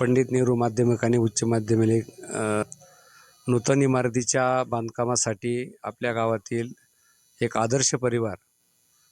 पंडित नेहरू माध्यमिक आणि उच्च माध्यमिक नूतन इमारतीच्या बांधकामासाठी आपल्या गावातील एक आदर्श परिवार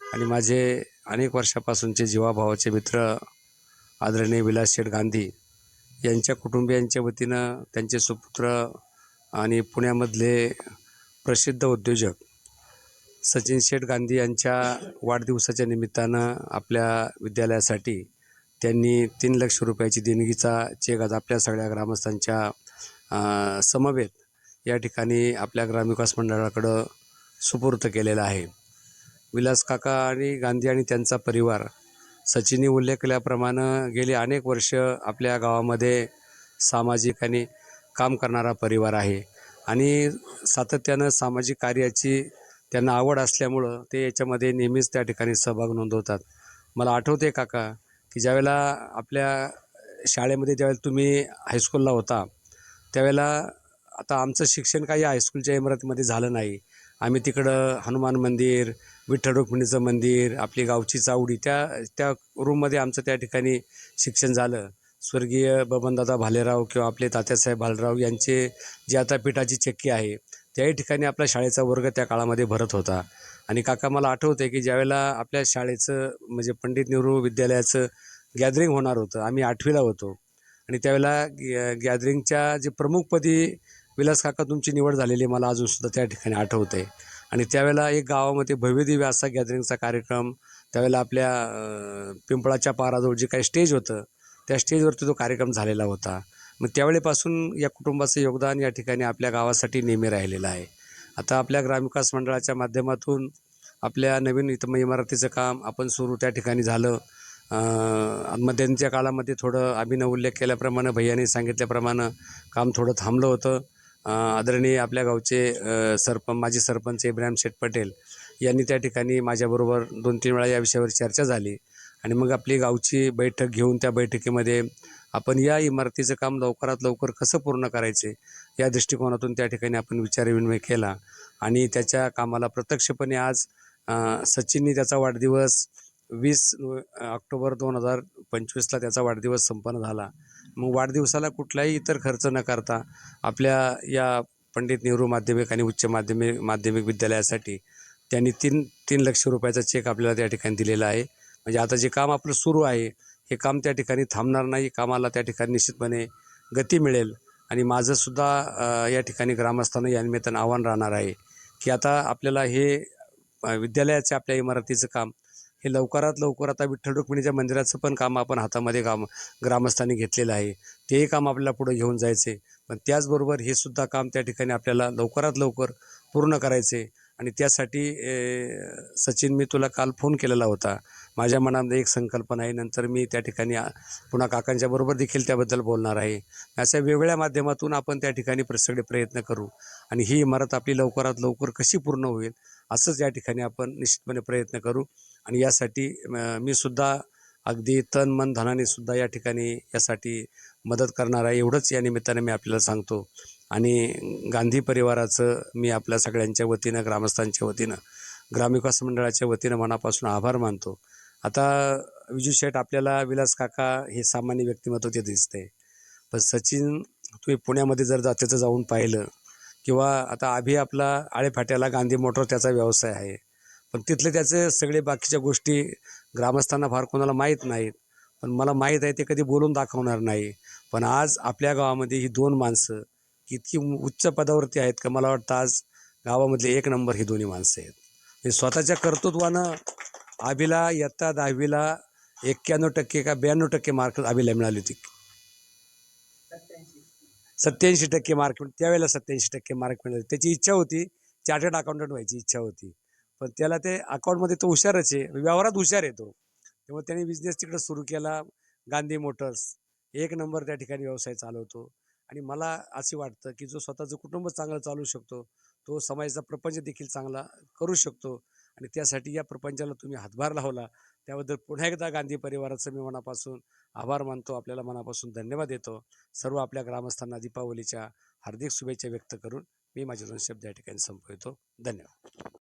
आणि माझे अनेक वर्षापासूनचे जीवाभावाचे मित्र आदरणीय विलास शेठ गांधी यांच्या कुटुंबियांच्या वतीनं त्यांचे सुपुत्र आणि पुण्यामधले प्रसिद्ध उद्योजक सचिन शेठ गांधी यांच्या वाढदिवसाच्या निमित्तानं आपल्या विद्यालयासाठी त्यांनी तीन लक्ष रुपयाची देणगीचा चेक आज आपल्या सगळ्या ग्रामस्थांच्या समवेत या ठिकाणी आपल्या ग्रामविकास मंडळाकडं सुपूर्त केलेला आहे. विलास काका आणि गांधी आणि त्यांचा परिवार सचिनने उल्लेख केल्याप्रमाणे गेली अनेक वर्ष आपल्या गावामध्ये सामाजिक आणि काम करणारा परिवार आहे आणि सातत्यानं सामाजिक कार्याची त्यांना आवड असल्यामुळं ते याच्यामध्ये नेहमीच त्या ठिकाणी सहभाग नोंदवतात. मला आठवते काका की ज्यावेळेला आपल्या शाळेमध्ये ज्यावेळेला तुम्ही हायस्कूलला होता त्यावेळेला आता आमचं शिक्षण काही हायस्कूलच्या इमारतीमध्ये झालं नाही. आम्ही तिकडं हनुमान मंदिर विठ्ठल रुक्मिणीचं मंदिर आपली गावची चावडी त्या त्या रूममध्ये आमचं त्या ठिकाणी शिक्षण झालं. स्वर्गीय बबनदादा भालेराव किंवा आपले तात्यासाहेब भालराव यांचे जे आता पिठाची चक्की आहे त्याही ठिकाणी आपल्या शाळेचा वर्ग त्या काळामध्ये भरत होता. आणि काका मला आठवते की ज्यावेळेला आपल्या शाळेचं म्हणजे पंडित नेहरू विद्यालयाचं गॅदरिंग होणार होतं आम्ही आठवीला होतो. आणि त्यावेळेला गॅ गॅदरिंगच्या जे प्रमुखपदी विलास काका तुमची निवड झालेली मला अजूनसुद्धा त्या ठिकाणी आठवते आणि त्यावेळेला एक गावामध्ये भव्यदिव्य असा गॅदरिंगचा कार्यक्रम त्यावेळेला आपल्या पिंपळाच्या पाराजवळ जे काही स्टेज होतं त्या स्टेजवरती तो कार्यक्रम झालेला होता. मग त्यावेळेपासून या कुटुंबाचं योगदान या ठिकाणी आपल्या गावासाठी नेहमी राहिलेलं आहे. आता आपल्या ग्रामविकास मंडळाच्या माध्यमातून आपल्या नवीन इथं इमारतीचं काम आपण सुरू त्या ठिकाणी झालं. मध्यंतच्या काळामध्ये थोडं अभिनव उल्लेख केल्याप्रमाणे भैयाने सांगितल्याप्रमाणे काम थोडं थांबलं होतं. आदरणीय आपल्या गावचे सरपंच माजी सरपंच इब्राहिम शेठ पटेल यांनी त्या ठिकाणी माझ्याबरोबर दोन तीन वेळा या विषयावर चर्चा झाली. आणि मग आपली गावची बैठक घेऊन त्या बैठकीमध्ये आपण या इमारतीचं काम लवकरात लवकर कसं पूर्ण करायचे या दृष्टिकोनातून त्या ठिकाणी आपण विचारविनिमय केला. आणि त्याच्या कामाला प्रत्यक्षपणे आज सचिननी त्याचा वाढदिवस वीस ऑक्टोबर दोन हजार पंचवीसला त्याचा वाढदिवस संपन्न झाला. मग वाढदिवसाला कुठलाही इतर खर्च न करता आपल्या या पंडित नेहरू माध्यमिक आणि उच्च माध्यमिक माध्यमिक विद्यालयासाठी त्यांनी तीन तीन लक्ष रुपयाचा चेक आपल्याला त्या ठिकाणी दिलेला आहे. म्हणजे आता जे काम आपलं सुरू आहे हे काम त्या ठिकाणी थांबणार नाही कामाला त्या ठिकाणी निश्चितपणे गती मिळेल. आणि माझंसुद्धा या ठिकाणी ग्रामस्थांना या निमित्तानं आव्हान राहणार आहे की आता आपल्याला हे विद्यालयाचे आपल्या इमारतीचं काम हे लवकरात लवकर आता विठ्ठल रुक्मिणीच्या मंदिराचं पण काम आपण हातामध्ये काम ग्रामस्थांनी घेतलेलं आहे तेही काम आपल्याला पुढे घेऊन जायचे पण त्याचबरोबर हे सुद्धा काम त्या ठिकाणी आपल्याला लवकरात लवकर पूर्ण करायचे आणि त्यासाठी सचिन मी तुला काल फोन केलेला होता. माझ्या मनामध्ये एक संकल्पना आहे नंतर मी त्या ठिकाणी पुन्हा काकांच्या बरोबर देखील त्याबद्दल बोलणार आहे. अशा वेगळ्या माध्यमातून आपण त्या ठिकाणी सगळे प्रयत्न करू आणि ही इमारत आपली लवकरात लवकर कशी पूर्ण होईल असंच या ठिकाणी आपण निश्चितपणे प्रयत्न करू. आणि यासाठी मी सुद्धा अगदी तन मन धनाने सुद्धा या ठिकाणी यासाठी मदत करणार आहे. एवढंच या निमित्ताने मी आपल्याला सांगतो. आणि गांधी परिवाराचं मी आपल्या सगळ्यांच्या वतीनं ग्रामस्थांच्या वतीनं ग्रामविकास मंडळाच्या वतीनं मनापासून आभार मानतो. आता विजू शेठ आपल्याला विलास काका हे सामान्य व्यक्तिमत्व ते दिसते पण सचिन तुम्ही पुण्यामध्ये जर जातेचं जाऊन पाहिलं किंवा आता आभी आपला आळेफाट्याला गांधी मोटर त्याचा व्यवसाय आहे पण तिथले त्याचे सगळे बाकीच्या गोष्टी ग्रामस्थांना फार कोणाला माहीत नाहीत. पण मला माहीत आहे ते कधी बोलून दाखवणार नाही. पण आज आपल्या गावामध्ये ही दोन माणसं इतकी उच्च पदावरती आहेत का मला वाटतं आज गावामधले एक नंबर ही दोन्ही माणसं आहेत. हे स्वतःच्या कर्तृत्वानं आबीला इयत्ता दहावीला एक्क्याण्णव टक्के का ब्याण्णव टक्के मार्क आबीला मिळाली होती. सत्याऐंशी टक्के मार्क त्यावेळेला सत्याऐंशी टक्के मार्क मिळाले. त्याची इच्छा होती चार्टर्ड अकाउंटंट व्हायची इच्छा होती. पण त्याला ते अकाउंटमध्ये तो हुशारच आहे. व्यवहारात हुशार आहे तो. त्यामुळे त्याने बिझनेस तिकडे सुरू केला गांधी मोटर्स. एक नंबर त्या ठिकाणी व्यवसाय चालवतो. आणि मला असे वाटतं की जो स्वतःचं कुटुंब चांगलं चालू शकतो तो समाजाचा प्रपंच देखील चांगला करू शकतो. आणि त्यासाठी या प्रपंचाला तुम्ही हातभार लावला. त्याबद्दल पुन्हा एकदा गांधी परिवाराचं मी मनापासून आभार मानतो. आपल्याला मनापासून धन्यवाद देतो. सर्व आपल्या ग्रामस्थांना दीपावलीच्या हार्दिक शुभेच्छा व्यक्त करून मी माझे दोन शब्द या ठिकाणी संपवितो. धन्यवाद.